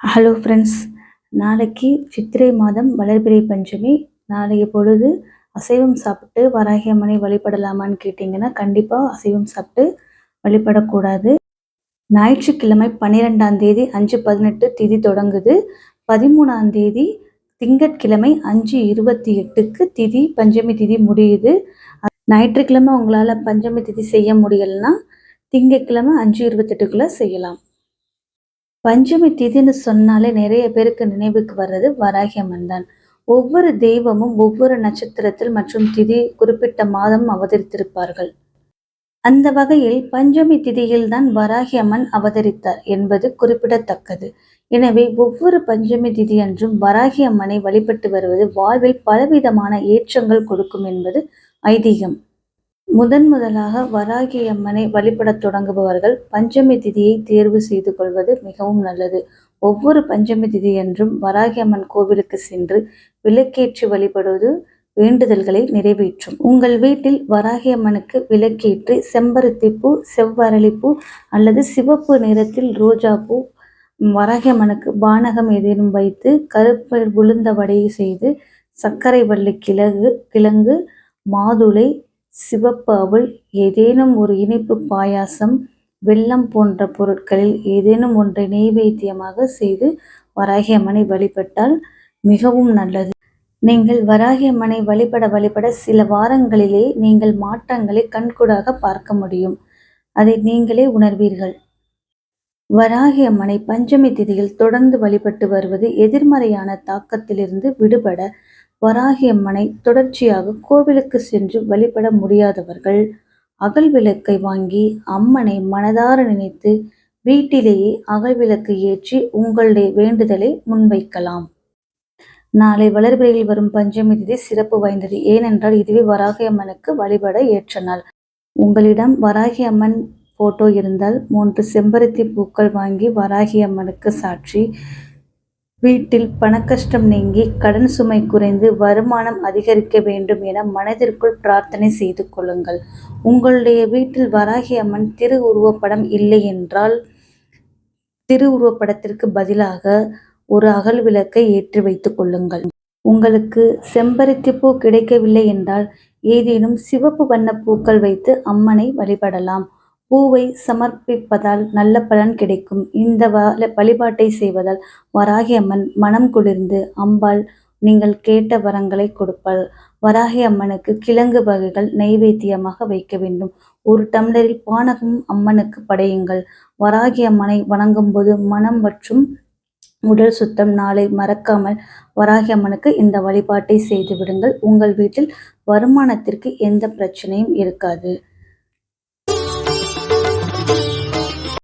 Hello friends நாளைக்கு சித்திரை மாதம் வளர்பிறை பஞ்சமி. நாளைய பொழுது அசைவம் சாப்பிட்டு வராகி அம்மனை வழிபடலாமான்னு கேட்டிங்கன்னா கண்டிப்பாக அசைவம் சாப்பிட்டு வழிபடக்கூடாது. ஞாயிற்றுக்கிழமை பன்னிரெண்டாம் தேதி அஞ்சு பதினெட்டு திதி தொடங்குது. பதிமூணாம் தேதி திங்கட்கிழமை அஞ்சு இருபத்தி எட்டுக்கு திதி பஞ்சமி திதி முடியுது. ஞாயிற்றுக்கிழமை உங்களால் பஞ்சமி திதி செய்ய முடியலைன்னா திங்கட்கிழமை அஞ்சு இருபத்தெட்டுக்குள்ளே செய்யலாம். பஞ்சமி திதின்னு சொன்னாலே நிறைய பேருக்கு நினைவுக்கு வர்றது வராகி அம்மன் தான். ஒவ்வொரு தெய்வமும் ஒவ்வொரு நட்சத்திரத்தில் மற்றும் திதி குறிப்பிட்ட மாதம் அவதரித்திருப்பார்கள். அந்த வகையில் பஞ்சமி திதியில் தான் வராகி அம்மன் அவதரித்தார் என்பது குறிப்பிடத்தக்கது. எனவே ஒவ்வொரு பஞ்சமி திதி அன்றும் வராகி அம்மனை வழிபட்டு வருவது வாழ்வில் பலவிதமான ஏற்றங்கள் கொடுக்கும் என்பது ஐதீகம். முதன் முதலாக வராகி அம்மனை வழிபடத் தொடங்குபவர்கள் பஞ்சமி திதியை தேர்வு செய்து கொள்வது மிகவும் நல்லது. ஒவ்வொரு பஞ்சமி திதியன்றும் வராகி அம்மன் கோவிலுக்கு சென்று விளக்கேற்றி வழிபடுவது வேண்டுதல்களை நிறைவேற்றும். உங்கள் வீட்டில் வராகி அம்மனுக்கு விளக்கேற்றி செம்பருத்தி பூ செவ்வரளிப்பூ அல்லது சிவப்பு நிறத்தில் ரோஜாப்பூ வராகி அம்மனுக்கு பானகம் ஏதேனும் வைத்து கருப்பு உளுந்த வடையை செய்து சர்க்கரை வள்ளி கிழங்கு கிழங்கு மாதுளை சிவப்பு அவள் ஏதேனும் ஒரு இனிப்பு பாயாசம் வெல்லம் போன்ற பொருட்களில் ஏதேனும் ஒன்றை நெய்வேத்தியமாக செய்து வராகி அம்மனை வழிபட்டால் மிகவும் நல்லது. நீங்கள் வராகி அம்மனை வழிபட வழிபட சில வாரங்களிலே நீங்கள் மாற்றங்களை கண்கூடாக பார்க்க முடியும். அதை நீங்களே உணர்வீர்கள். வராகி அம்மனை பஞ்சமி திதியில் தொடர்ந்து வழிபட்டு வருவது எதிர்மறையான தாக்கத்திலிருந்து விடுபட வராகி அம்மனை தொடர்ச்சியாக கோவிலுக்கு சென்று வழிபட முடியாதவர்கள் அகல் விளக்கை வாங்கி அம்மனை மனதார நினைத்து வீட்டிலேயே அகல் விளக்கு ஏற்றி உங்களுடைய வேண்டுதலை முன்வைக்கலாம். நாளை வளர்பிறையில் வரும் பஞ்சமி திதி சிறப்பு வாய்ந்தது. ஏனென்றால் இதுவே வராகி அம்மனுக்கு வழிபட ஏற்ற நாள். உங்களிடம் வராகி அம்மன் போட்டோ இருந்தால் மூன்று செம்பருத்தி பூக்கள் வாங்கி வராகி அம்மனுக்கு சாட்சி வீட்டில் பணக்கஷ்டம் நீங்கி கடன் சுமை குறைந்து வருமானம் அதிகரிக்க வேண்டும் என மனதிற்குள் பிரார்த்தனை செய்து கொள்ளுங்கள். உங்களுடைய வீட்டில் வராகி அம்மன் திரு உருவப்படம் இல்லை என்றால் திரு உருவப்படத்திற்கு பதிலாக ஒரு அகல் விளக்கை ஏற்றி வைத்துக் கொள்ளுங்கள். உங்களுக்கு செம்பருத்தி பூ கிடைக்கவில்லை என்றால் ஏதேனும் சிவப்பு வண்ண பூக்கள் வைத்து அம்மனை வழிபடலாம். பூவை சமர்ப்பிப்பதால் நல்ல பலன் கிடைக்கும். இந்த வழிபாட்டை செய்வதால் வராகி அம்மன் மனம் குளிர்ந்து அம்பாள் நீங்கள் கேட்ட வரங்களை கொடுப்பாள். வராகி அம்மனுக்கு கிழங்கு வகைகள் நைவேத்தியமாக வைக்க வேண்டும். ஒரு டம்ளரில் பானகம் அம்மனுக்கு படையுங்கள். வராகி அம்மனை வணங்கும் போது மனம் மற்றும் உடல் சுத்தம் நாளை மறக்காமல் வராகி அம்மனுக்கு இந்த வழிபாட்டை செய்து விடுங்கள். உங்கள் வீட்டில் வருமானத்திற்கு எந்த பிரச்சனையும் இருக்காது.